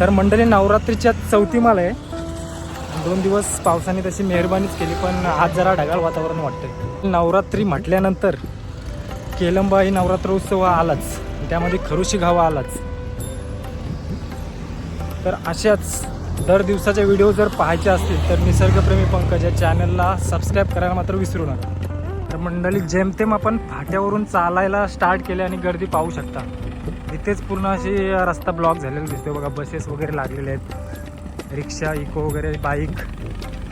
तर मंडळी नवरात्रीच्या चौथी माल आहे. दोन दिवस पावसाने तशी मेहरबानीच केली पण आज जरा ढगाळ वातावरण वाटतंय. नवरात्री म्हटल्यानंतर केलंबा ही नवरात्र उत्सव आलाच. त्यामध्ये खरुशी घावा आलाच. तर अशाच दर दिवसाच्या व्हिडिओ जर पाहायचे असतील तर निसर्गप्रेमी पंकज या चॅनलला सबस्क्राईब करायला मात्र विसरू नका. तर मंडळी जेमतेम आपण फाट्यावरून चालायला स्टार्ट केले आणि गर्दी पाहू शकता. इथेच पूर्ण अशी रस्ता ब्लॉक झालेला दिसतोय. बघा बसेस वगैरे लागलेले आहेत. रिक्षा इको वगैरे बाईक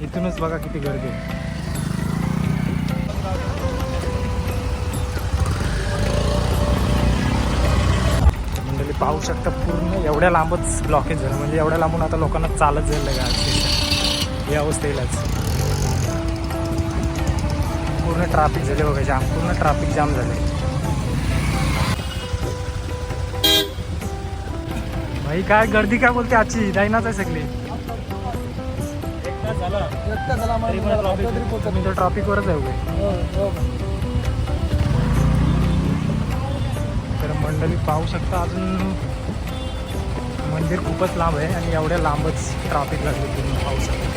इथूनच बघा किती गर्दी आहे. मंडळी पाहू शकता पूर्ण एवढ्या लांबच ब्लॉकेज झालं. म्हणजे एवढ्या लांबून आता लोकांना चालत जाईल लागेल. या अवस्थेलाच. पूर्ण ट्रॅफिक झाले बघा जाम पूर्ण ट्रॅफिक जाम झाले. भाई काय गर्दी काय बोलते आजची? जाईनाच आहे सगळी. मी तर ट्रॉफिकवरच आहे उभे. तर मंडळी पाहू शकता अजून मंदिर खूपच लांब आहे आणि एवढ्या लांबच ट्रॅफिक लागले पूर्ण पाहू शकता.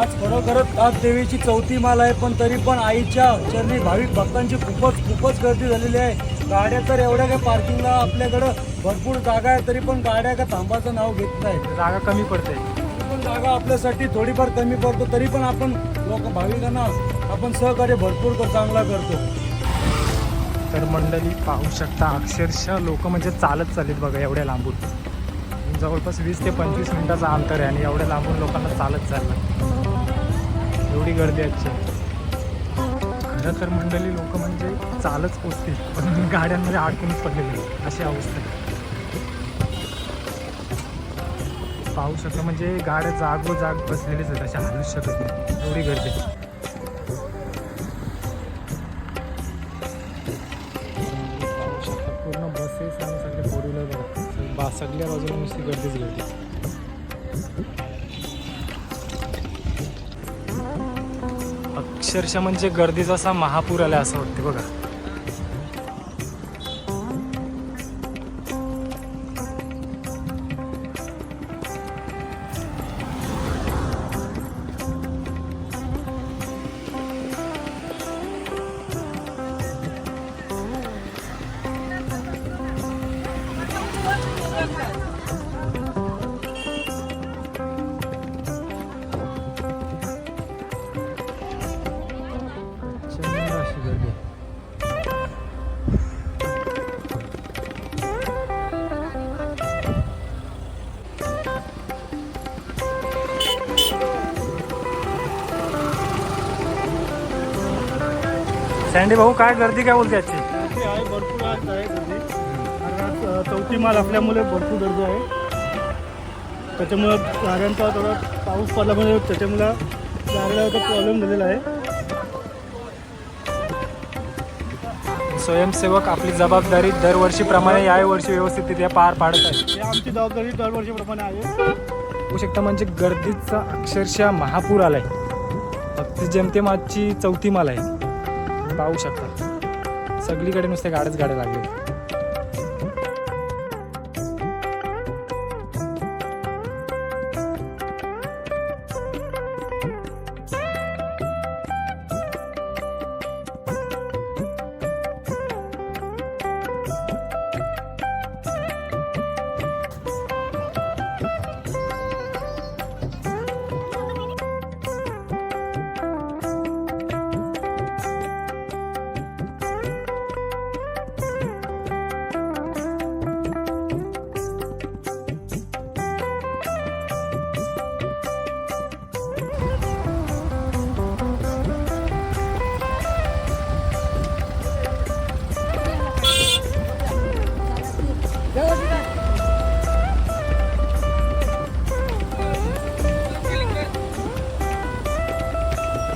आज खरोखरच आज देवीची चौथी माल आहे पण तरी पण आईच्या चरणी भाविक भक्तांची खूपच खूपच गर्दी झालेली आहे. गाड्या तर एवढ्या काय पार्किंगला आपल्याकडं भरपूर जागा आहे तरी पण गाड्या काय थांबाचं नाव घेत नाही. जागा कमी पडते. पण जागा आपल्यासाठी थोडीफार कमी पडतो तरी पण आपण लोक भाविकांना आपण सहकार्य भरपूर चांगला करतो. तर मंडळी पाहू शकता अक्षरशः लोक म्हणजे चालत चालत बघा एवढ्या लांबून. जवळपास वीस ते पंचवीस मिनिटाचं अंतर आहे आणि एवढ्या लांबून लोकांना चालत चाललं. एवढी गर्दी आजची खरं तर मंडळी लोक म्हणजे चालच पोचतील पण गाड्यांमध्ये अडकूनच पडलेले अशी अवस्था आहे. पाहू शकतो म्हणजे गाड्या जागोजाग बसलेलीच आहेत अशा हलूच शकत नाही. एवढी गर्दी पाहू पूर्ण बसेस आणि सगळे फोर व्हीलर बघा. बा सगळ्या बाजूला नुसती गर्दीच गर्दी. अक्षरशः म्हणजे गर्दीचा असा महापूर आला असं वाटते बघा. सँडी भाऊ काय गर्दी काय बोलते आजची? गर्दी आहे भरपूर आज आहे गर्दी. कारण आज चौथी माल असल्यामुळे भरपूर गर्दी आहे. त्याच्यामुळं गाड्यांचा थोडा पाऊस पडला म्हणजे त्याच्यामुळं गाड्याला प्रॉब्लेम झालेला आहे. स्वयंसेवक आपली जबाबदारी दरवर्षीप्रमाणे या वर्षी व्यवस्थितरित्या पार पाडत आहे. ही आमची जबाबदारी दरवर्षीप्रमाणे आहे. होऊ शकता म्हणजे गर्दीचा अक्षरशः महापूर आलाय फक्त जेमतेम आजची चौथी माल आहे. पाहू शकता. सगळीकडे नुसते गाड्याच गाड्या लागले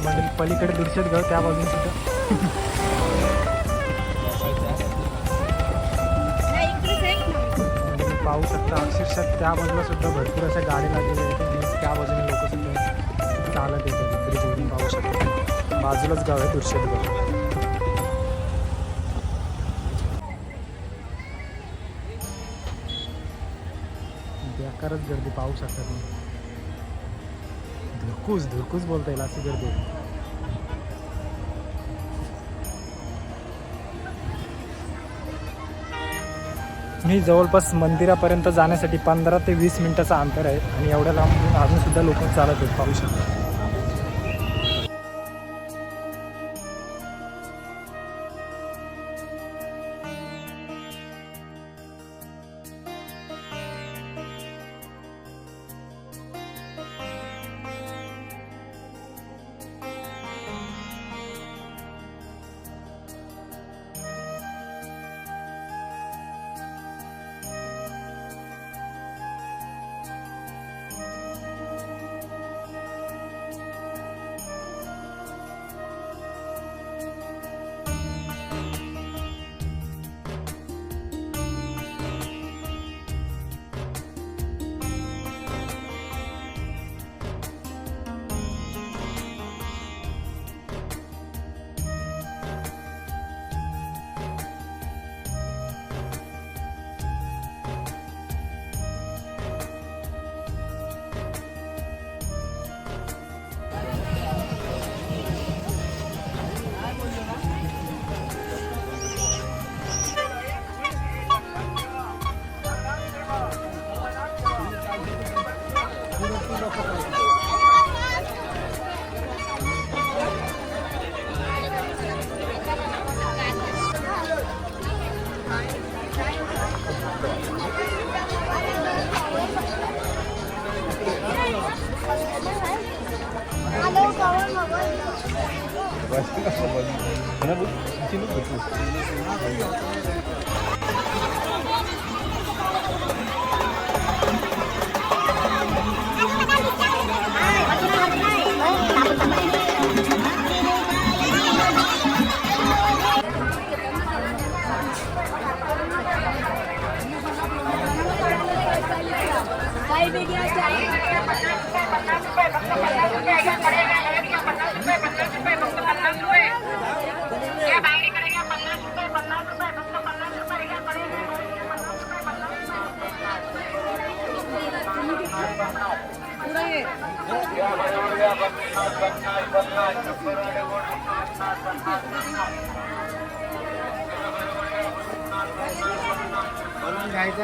म्हणजे पलीकडे दृश्यात गाव त्या बाजूने सुद्धा. पाहू शकता अक्षरशः त्या बाजूला सुद्धा भरपूर अशा गाड्या लागलेल्या आहेत त्या बाजूने लोक सुद्धा चालत येतात. जोडून पाहू शकता. बाजूलाच गाव आहे दुर्शेतगाव बेकारच गर्दी पाहू शकता तुम्ही. धुकूस धुकूस बोलता येईल असं गर्दी मी जवळपास मंदिरापर्यंत जाण्यासाठी पंधरा ते वीस मिनिटाचं अंतर आहे आणि एवढ्या लांब अजून सुद्धा लोक चालत आहेत पाहू शकतात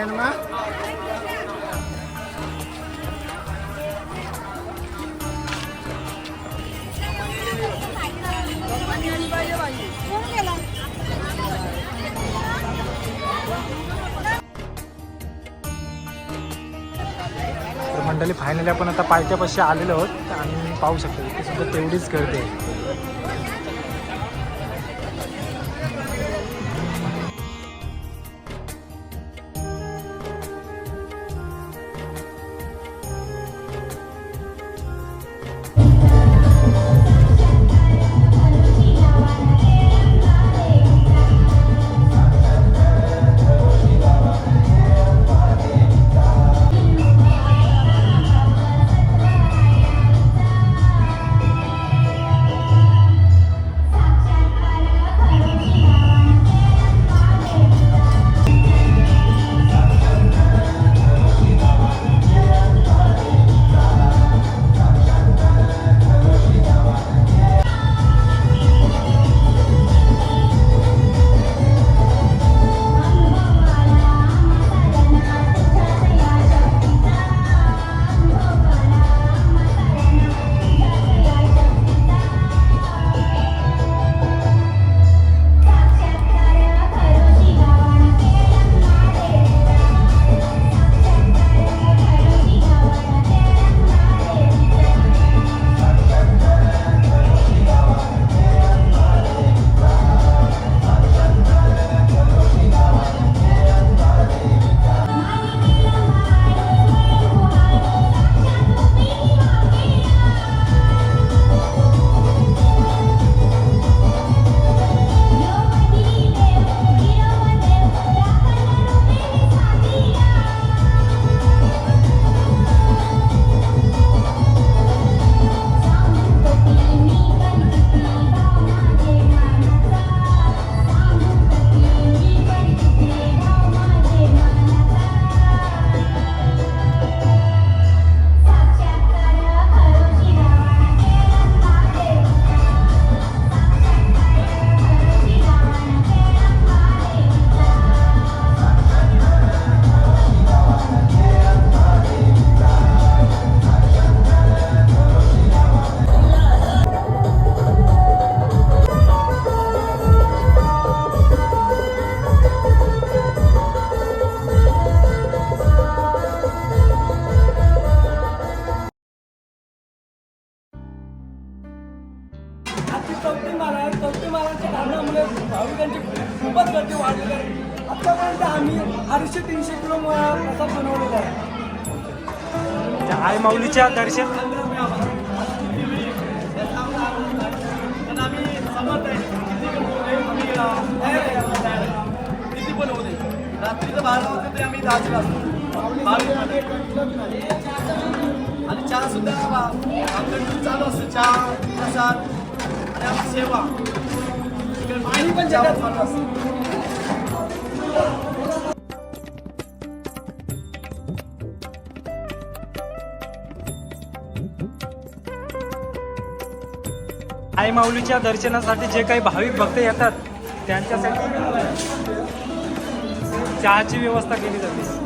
तर मंडळी फायनली आपण आता पायथ्यापाशी आलेलो आहोत आणि पाहू शकतो सुद्धा तेवढीच गर्दी आजची चौथी माला आहे चौथी मालाच्या कारणामुळे भाविकांची खूपच गर्दी वाढलेली आहे. आतापर्यंत आम्ही अडीचशे तीनशे किलो प्रसाद बनवलेला आहे. आई माऊलीच्या दर्शन आम्ही समर्थ आहे किती पण रात्रीचं बारा वाजता तरी आम्ही असतो. आणि चहा सुद्धा कंटिन्यू चालू असतो. चहा प्रसाद. सेवा पण जगात चालू आई माऊलीच्या दर्शनासाठी जे काही भाविक भक्त येतात त्यांच्यासाठी चहाची व्यवस्था केली जाते.